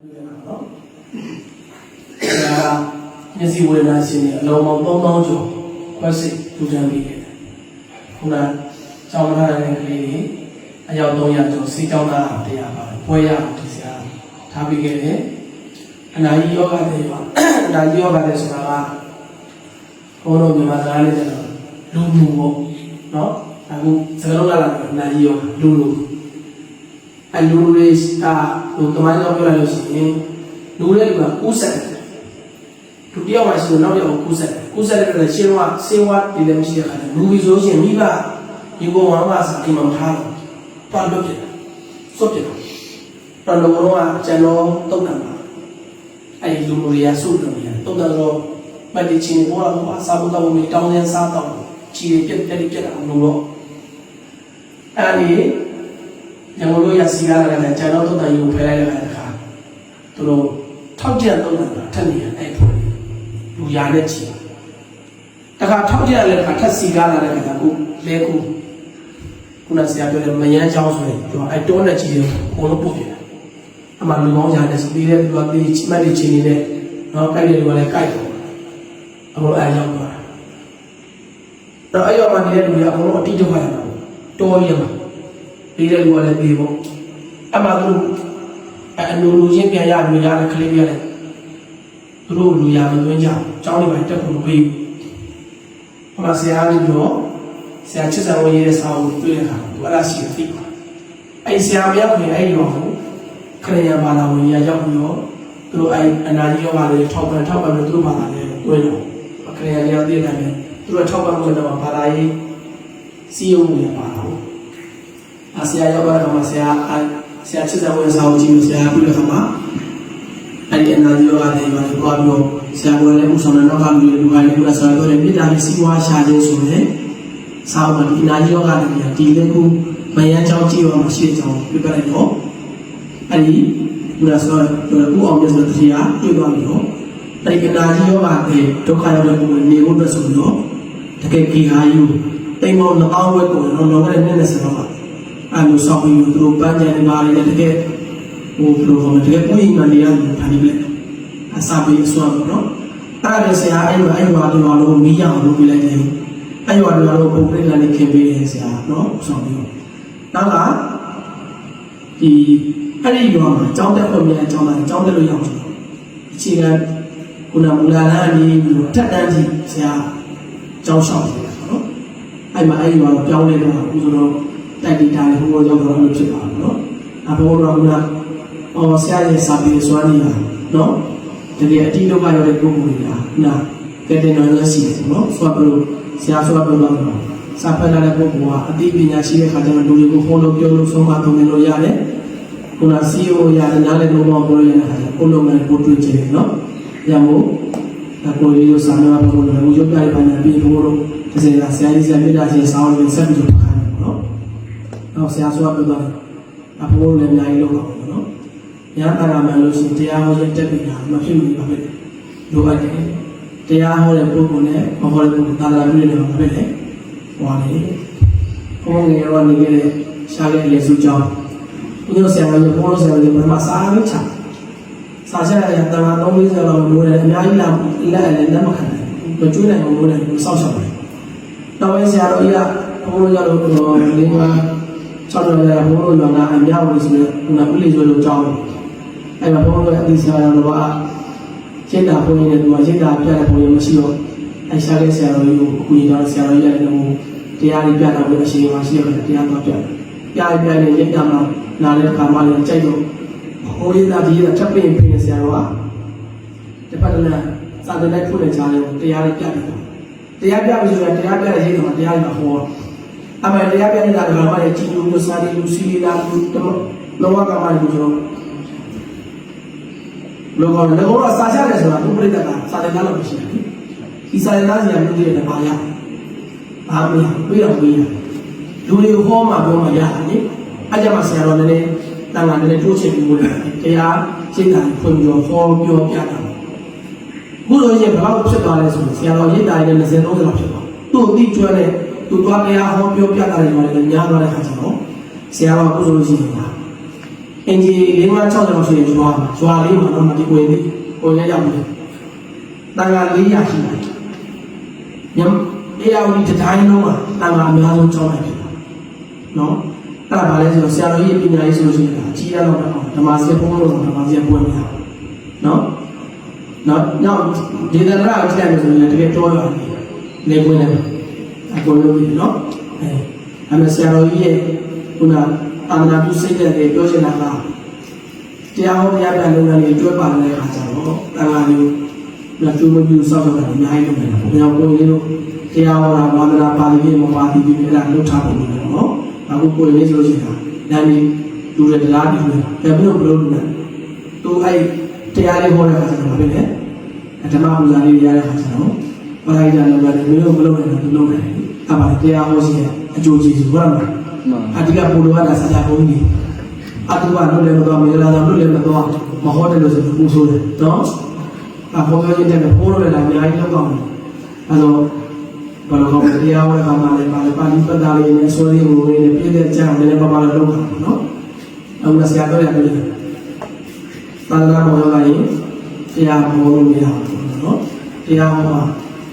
နော်ဒါကမျက်စိဝေဒနာရှင်တွေအလုံးပေါင်း3000ကျော်ခွဲစိတ်လူတန်းပြီးခဲ့တယ်ခုနကျောင်းသားတဲ့ကလေးတွေအယောက်300ကျော်စီကျောင်းသားတရားပါပွဲရအောင်ဒီစရာထားပြီးခဲ့တယ်အနာကြီးယောဂတဲ့ရောအနာကြီးယောဂတဲ့ဆိုတာကဘုန်းတော်မြန်မာစကားလေးကျတော့လူလူပေါ့နော်အခုစကားလုံးလာတာအနာကြီးယောဂလူလူ အလူတွေအာဟိုတမိုင်းတော့ပြောလိုက်လို့ရှိရင်လူတဲ့လူကကူးဆက်တယ်သူတယောက်မှရှိလို့နောက်တစ်ယောက်ကူးဆက်တယ်ကူးဆက်တဲ့လည်းရှင်းဝဆေးဝါးဒီလည်းမရှိတဲ့ခါကျလူပြီးဆိုရှင်မိဘဒီဘဝမှာစာအိမ်မှာထားတယ်တော်လို့ပြတယ်စွတ်ပြတယ်တော်လို့တော့အကျဉ်းတော့တုတ်တယ်ပါအဲ့ဒီလူတွေကစုတယ်ဗျာတုတ်တယ်တော့မတိချင်းဘောလာဘောစာဘုတော်မီတောင်းတဲ့စားတော့ချီပြက်ပြက်ပြက်အောင်လို့တော့အဲ့ဒီ ညမလို့ရစီကားလာတဲ့ကျန်တော့တုတ်တန်ယူဖယ်လိုက်တဲ့အခါသူတို့ထောက်ကျတုတ်တန်တာထက်နေရအဲ့ဖွယ်လူရတဲ့ချီတခါထောက်ကျလည်းတခါထက်စီကားလာတဲ့အခါကိုလဲကူခုနဆရာပြောတဲ့မယန်းချောင်းဆိုရင်သူကအဲ့တောနဲ့ချီတယ်ဘုံလို့ပုတ်တယ်အမှလူကောင်းရတဲ့စီတဲ့သူကတေးချိမတ်တွေချီနေတဲ့နော်ကိုက်တယ်လူကလည်းကိုက်တယ်အမေအဲ့ရောက်သွားတော့အဲ့ရောက်မှနေတဲ့လူကအကုန်လုံးအတိတ်တော့ရမှာတော်ရမှာ ပြီးတဲ့လူကလည်းပြီးပေါ့အမှသူအလူလူချင်းပြန်ရလူရတဲ့ကလေးပြရတယ်သူတို့လူရမသွင်းကြဘူးကျောင်းတွေမှာတက်ဖို့မပေးဘူးဟိုမှာဆရာကြီးပြောဆရာချစ်စံဝင်ရေးတဲ့စာအုပ်တွေ့တဲ့အခါသူအဲ့ဒါရှိတယ်သိပါအဲ့ဆရာမရောက်ခင်အဲ့ဒီတော့ခရယဘာသာဝင်ရရောက်ပြီးတော့သူတို့အဲ့အနာကြီးရောပါလေထောက်ပံ့ထောက်ပံ့လို့သူတို့ဘာသာလဲတွဲတော့ခရယရောက်တဲ့အခါကျသူတို့ထောက်ပံ့လို့တော့ဘာသာရေးစီယုံနေပါတော့ အဆရာရောက်သွားတော့မှဆရာအဆရာချစ်တဲ့ဝန်ဆောင်ကြည့်လို့ဆရာပြီးတော့ခါမှာအဲ့ဒီအနာကြီးရောရတယ်ပါလို့ပြောပြီးဆရာကလည်းဥဆောင်တဲ့နောက်ကလူတွေလူပိုင်းတွေကဆရာတို့လည်းမြေတားပြီးစီးပွားရှာခြင်းဆိုရင်စာအုပ်မှာဒီအနာကြီးရောရတယ်ဒီလည်းခုမယန်းချောင်းကြည့်ရမှာရှိတဲ့ကြောင်းပြပြလိုက်တော့အဲ့ဒီဘုရားဆောတော့ကိုအောင်မြတ်ဆိုတဲ့တရားတွေ့သွားပြီးတော့အဲ့ဒီအနာကြီးရောရတယ်ဒုက္ခရောက်တဲ့ပုံနဲ့နေဖို့အတွက်ဆိုပြီးတော့တကယ်ကြီးဟာယူတိမ်မောင်းနှောင်းဝဲကိုတော့လောကနဲ့နဲ့ဆက်တော့ပါ အဲ့လိုဆောင်ပြီးသူတို့ပန်းကြံနေပါလေတကယ်ဟိုဘယ်လိုခေါ်မလဲတကယ်ကိုယ်ရင်ကနေရတယ်ဒါဒီပဲအစာပေးအစွမ်းပေါ့နော်အဲ့ဒါဆရာအဲ့လိုအဲ့လိုအတူအလုံးမီးရအောင်လုပ်ပြလိုက်တယ်အဲ့လိုအတူအလုံးပုံပြကနေခင်ပေးတယ်ဆရာနော်ဆောင်ပြီးနောက်ကဒီအဲ့ဒီရွာမှာကျောင်းတက်ဖို့မြန်ကျောင်းသားကျောင်းတက်လို့ရအောင်အခြေခံခုနမူလာလမ်းကြီးပြီးတော့တက်တန်းကြီးဆရာကျောင်းရှောက်တယ်နော်အဲ့မှာအဲ့ဒီရွာပြောင်းလဲတော့ဦးဆိုတော့ တိုက်တီတာလေးဘုံရောက်တော့လို့ဖြစ်ပါတော့နော်အဘိုးတော်ကအော်ဆရာရဲ့စာပေစွမ်းနေတာနော်တကယ်အတိဒုက္ခရောက်တဲ့ပုဂ္ဂိုလ်တွေကနာကဲတဲ့နော်ရရှိတယ်နော်ဆိုတော့ဆရာဆိုတော့တော့စာဖတ်လာတဲ့ပုဂ္ဂိုလ်ကအသိပညာရှိတဲ့ခါကျတော့လူတွေကိုဖုန်းလို့ပြောလို့ဆုံးမသုံးလို့ရတယ်ခုန CEO ရတယ်နားလည်းလုံးဝပြောရတဲ့ခါကျကိုလုံးမဲ့ပို့တွေ့ကြတယ်နော်ရမို့အပေါ်ရီကိုစာနာဘုံလို့ရုပ်ပြရပါနေပြီးဘုံလို့တစ်စက်ဆရာကြီးဆရာပြတာချင်းစာအုပ်ကိုဆက်ပြီးတော့ခိုင်း တယ်နော်တော့ဆရာဆိုတော့ပြောတယ်အဖိုးလည်းအများကြီးလုပ်တော့ဘူးနော်။ညာတာရမယ်လို့ရှိရင်တရားဟောရင်တက်ပြီလားမဖြစ်ဘူးပါပဲ။လိုအပ်တယ်။တရားဟောတဲ့ပုဂ္ဂိုလ်နဲ့မဟောတဲ့ပုဂ္ဂိုလ်သာသနာပြုနေမှာပဲလေ။ဟောတယ်။ဘုန်းငယ်ရောနေခဲ့တဲ့ရှားတဲ့လေစုကြောင်းဘုရားဆရာကဘုရားဆရာကဘယ်မှာစားလို့ချ။စားချရတဲ့တမန်တော်လေးဆိုတော့လိုတယ်အများကြီးလာလက်လည်းလက်မခံနိုင်ဘူး။မကျွေးနိုင်ဘူးလို့လည်းစောက်ရှောက်တယ်။တော့ဆရာတော်ကြီးကဘုရားကြောင့်တော့လေးပါ ဆောက်တော်ရဘုန်းတော်ရောကအမြောက်လို့ဆိုတော့ခုနဥလိဆိုလို့ကြောင်းတယ်အဲ့မှာဘုန်းတော်ရဲ့အသီးဆရာတော်ကရှင်းတာဘုန်းကြီးနဲ့သူကရှင်းတာပြတဲ့ဘုန်းကြီးမရှိတော့အဲ့ရှားတဲ့ဆရာတော်ကြီးကိုအခုရင်တော့ဆရာတော်ကြီးရတယ်တော့တရားလေးပြတာကိုအရှိန်မရှိရတဲ့တရားတော့ပြတယ်ပြရပြနေရက်တာမှနားတဲ့ခါမှလည်းကြိုက်တော့ဘုန်းကြီးသားကြီးကထပ်ပင်ပြင်ဆရာတော်ကတပတ်တည်းစာတဲ့လိုက်ဖို့လည်းကြားတယ်တရားလေးပြတယ်တရားပြပြီဆိုရင်တရားပြတဲ့ရေးတော့တရားကြီးကဟော အမေတရားပြနေတာကမှလည်းကြည်ညိုလို့စားတယ်လူစီလာလူလောကကမှလည်းကျွန်တော်လောကလည်းလောကစားကြတယ်ဆိုတာသူပြိတ္တကစားတယ်ကားလို့မရှိဘူးဒီစားတယ်ကားစီကလူတွေလည်းပါရဘာမရပြေးတော့ပြေးရလူတွေဟောမှပြောမှရတယ်နိအဲ့ကြမှာဆရာတော်လည်းတန်ခါလည်းတိုးချင်ပြီးလို့တရားရှင်းတာဖွင့်ပြောဟောပြောပြတာခုလိုရင်ဘယ်လောက်ဖြစ်သွားလဲဆိုရင်ဆရာတော်ရိတ်တာရဲ့20 30လောက်ဖြစ်သွားသူ့အတိကျွမ်းတဲ့ သူသွားတရားဟောပြောပြတာတွေလည်းများသွားတဲ့ခါကျတော့ဆရာတော်ကုသိုလ်ရှိနေတာတအင်ဂျီ၄၅6ကျော်ဆိုရင်ကျွာကျွာလေးမှာတော့မဒီဝင်လေးကိုလည်းရောက်ပြီတန်ခါ400ရှိတယ်ညအေးအောင်ဒီတိုင်းလုံးမှာတန်ခါအများဆုံးကြောင်းလိုက်ပြီနော်အဲ့ဒါဘာလဲဆိုတော့ဆရာတော်ကြီးပညာရေးဆိုလို့ရှိရင်အကြီးရတော့ဓမ္မစက်ဘုံလို့ဓမ္မစက်ပွဲများနော်နော်နောက်ဒေသနာအထက်ဆိုရင်တကယ်တော်ရတယ်နေပွင့်တယ် အကုန်လုံးပြီနော်အဲအမေဆရာတော်ကြီးရဲ့ခုနအာမနာပြုစိတ်တဲ့ပြောချင်တာကတရားဟောတရားပြန်လုပ်ငန်းတွေတွဲပါနေတဲ့အခါကျတော့တန်ခါမျိုးလက်ကျိုးမပြုစောက်တာအများကြီးလုပ်နေတာဘုရားကိုယ်လေးတို့တရားဟောတာဘာမလားပါဠိလေးမပါတိပြီးအဲ့ဒါလုပ်ထားပုံလို့နော်အခုကိုယ်လေးဆိုလို့ရှိရင်ဒါနေလူတွေတရားပြီးတယ်ဘယ်လိုလုပ်လို့လဲသူအဲ့တရားလေးဟောတဲ့အခါကျတော့ဘာဖြစ်လဲဓမ္မပူဇာလေးရတဲ့အခါကျတော့ဘာလိုက်ကြလို့လည်းမျိုးမလုပ်နိုင်ဘူးလုပ်နိုင်တယ် အဲ့ပါတရားဟောစီအကျိုးကျေးဇူးဟုတ်လားအဓိကပူလို့ရတာစကားဘုံကြီးအတူကလို့လည်းမတော်မရလာတော့လို့လည်းမတော်မဟောတယ်လို့ဆိုပူဆိုးတယ်နော်အဘောပြောချင်းတဲ့ပိုးလို့လည်းအများကြီးလောက်ကောင်းတယ်အဲတော့ဘာလို့ကောင်းတရားဝဲကမှလည်းပါလေပါဠိပတ်သားလေးနဲ့ဆိုရင်းငွေနဲ့ပြည့်တဲ့ကြောင်လည်းပါပါလို့လုပ်တာနော်အခုဆရာတော်ရတယ်သာသနာ့ဘောရောကရင်တရားဘောလို့မရဘူးနော်တရားဟော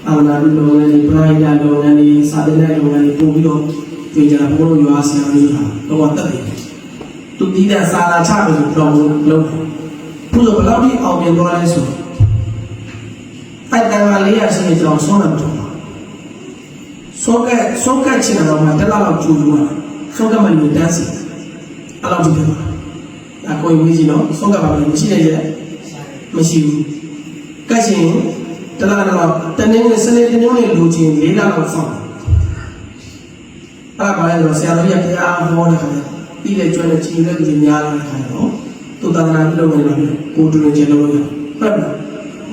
အာနာလူလုံးနဲ့ပရိယာလုံးနဲ့စာသင်တဲ့လုံးနဲ့ပို့ပြီးတော့ပြင်ကြတာဘုလို့ရွာဆရာလို့ဆိုတာတော့တက်တယ်သူတီးတဲ့စာလာချပြီးတော့လုံးဘုလို့ဘယ်လောက်ထိအောင်မြင်သွားလဲဆိုတိုက်တန်ကလေးရရှိနေကြောင်ဆုံးတယ်တော့ဆုံးကဆုံးကချင်တော့မှတက်လောက်ကျူလို့ဆုံးကမှလည်းတန်းစီအဲ့လောက်ကြည့်ပါအကိုဝေးကြီးနော်ဆုံးကပါလို့မရှိနေရဲ့မရှိဘူးကတ်ရှင် တလားတော့တနေ့နဲ့စနေတနေ့နဲ့လူချင်းလေးလောက်ဆောင်အဲ့ဒါပါလဲဆိုဆရာတော်ကြီးကတရားဟောတဲ့ခါကျပြီးတဲ့ကျွမ်းတဲ့ချင်းတဲ့ကြီးများလာတဲ့ခါကျတော့သူသာသနာပြုလုပ်နေတယ်ကိုတူနေခြင်းလုပ်လို့ဟုတ်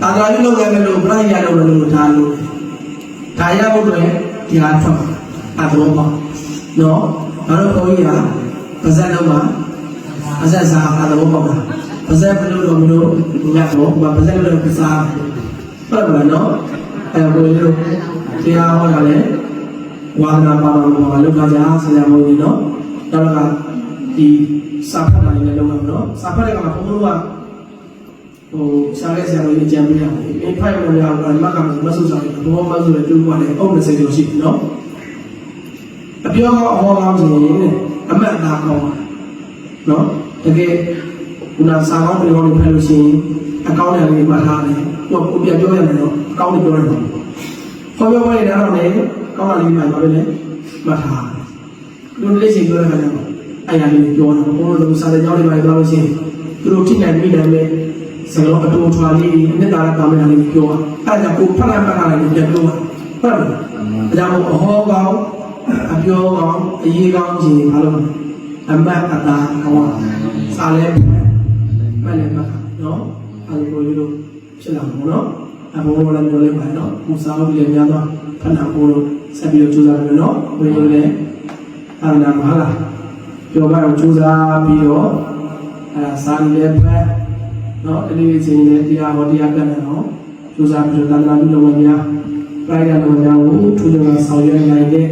ပါသာသနာပြုလုပ်နေတယ်လို့ဘုရားရလုပ်လို့ဒါလို့ဒါရဖို့အတွက်တရားထွက်အတော်ပါနော်ဘာလို့ခေါ်ကြီးကပါဇက်လုံးမှာပါဇက်စားအတော်ပါပါပါဇက်ဘယ်လိုလုပ်မလို့ညတ်တော့ပါဇက်လို့ပစား ဟုတ်ပါနော်အဲဘယ်လိုတရားဟောတာလဲဝါဒနာပါပါပါပါလောက်ကြဆရာမကြီးနော်တော့ကဒီစာဖတ်မှလည်းလုံးအောင်နော်စာဖတ်တဲ့ကမှာဘုန်းတော်ကဟိုစာရဲဆရာမကြီးအကြံပေးတာအိမ်ဖိုင်ဝင်ရအောင်အမကမဆုစားတယ်ဘောမဆုလည်းတူပါတယ်အုပ်20ကျော်ရှိနော်အပြောကအဟောကောင်းဆိုရင်အမတ်သားကောင်းနော်တကယ်ခုနစာကောင်းပြောလို့ဖတ်လို့ရှိရင် အကောင့်နဲ့လေးမှတ်ထားတယ်သူကကိုပြပြောရတယ်နော်အကောင့်နဲ့ပြောရတယ်ခေါ်ပြောရတဲ့တော့လေကောင်းတာလေးမှပါပဲလေမှတ်ထားလူလေးစီပြောရတဲ့တော့အဲ့ဒါလေးပြောတာဘုန်းတော်တို့စာတဲ့ကြောင်းတွေပါပြောလို့ရှိရင်သူတို့ထိနိုင်မိတယ်မဲ့စလုံးအတူထွာလေးအနှစ်သာရပါမယ်လေးပြောအဲ့ဒါကိုဖတ်လိုက်မှတ်ထားလိုက်ပြန်ပြောဟုတ်တယ်ဒါကြောင့်အဟောကောင်းအပြောကောင်းအရေးကောင်းခြင်းဘာလို့အမတ်အတာကောင်းစာလဲမှတ်လည်းမှတ်နော် အဲ့ဒီကိုလို့ဖြစ်လာမှာနော်အဘောလည်းပြောလိုက်ပါနော်မူစာလို့လည်းများတော့ဖတ်နာဖို့လို့ဆက်ပြီးတော့ကြိုးစားတယ်နော်ဘယ်လိုလဲအာနာမဟာလားပြောပါတော့ကြိုးစားပြီးတော့အဲစာလည်းပဲနော်အဲ့ဒီအချိန်လေးတရားဟောတရားပြတ်နေတော့ကြိုးစားပြီးတော့တဏှာပြုလုပ်ဝင်များပြိုင်ရတော်များကိုထူးခြားဆောင်ရွက်နိုင်တဲ့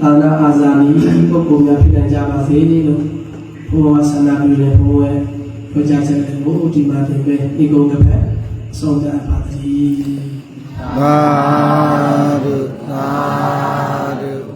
သာနာအာဇာနည်ပုဂ္ဂိုလ်များဖြစ်နိုင်ကြပါစေလို့ဘုရားဆန္ဒပြုတဲ့ဘုရား ပြောကြားချက်ကိုဒီမှာတင်ပဲဒီကုန်းကပဲဆုံးကြပါသည်သာဓုသာဓု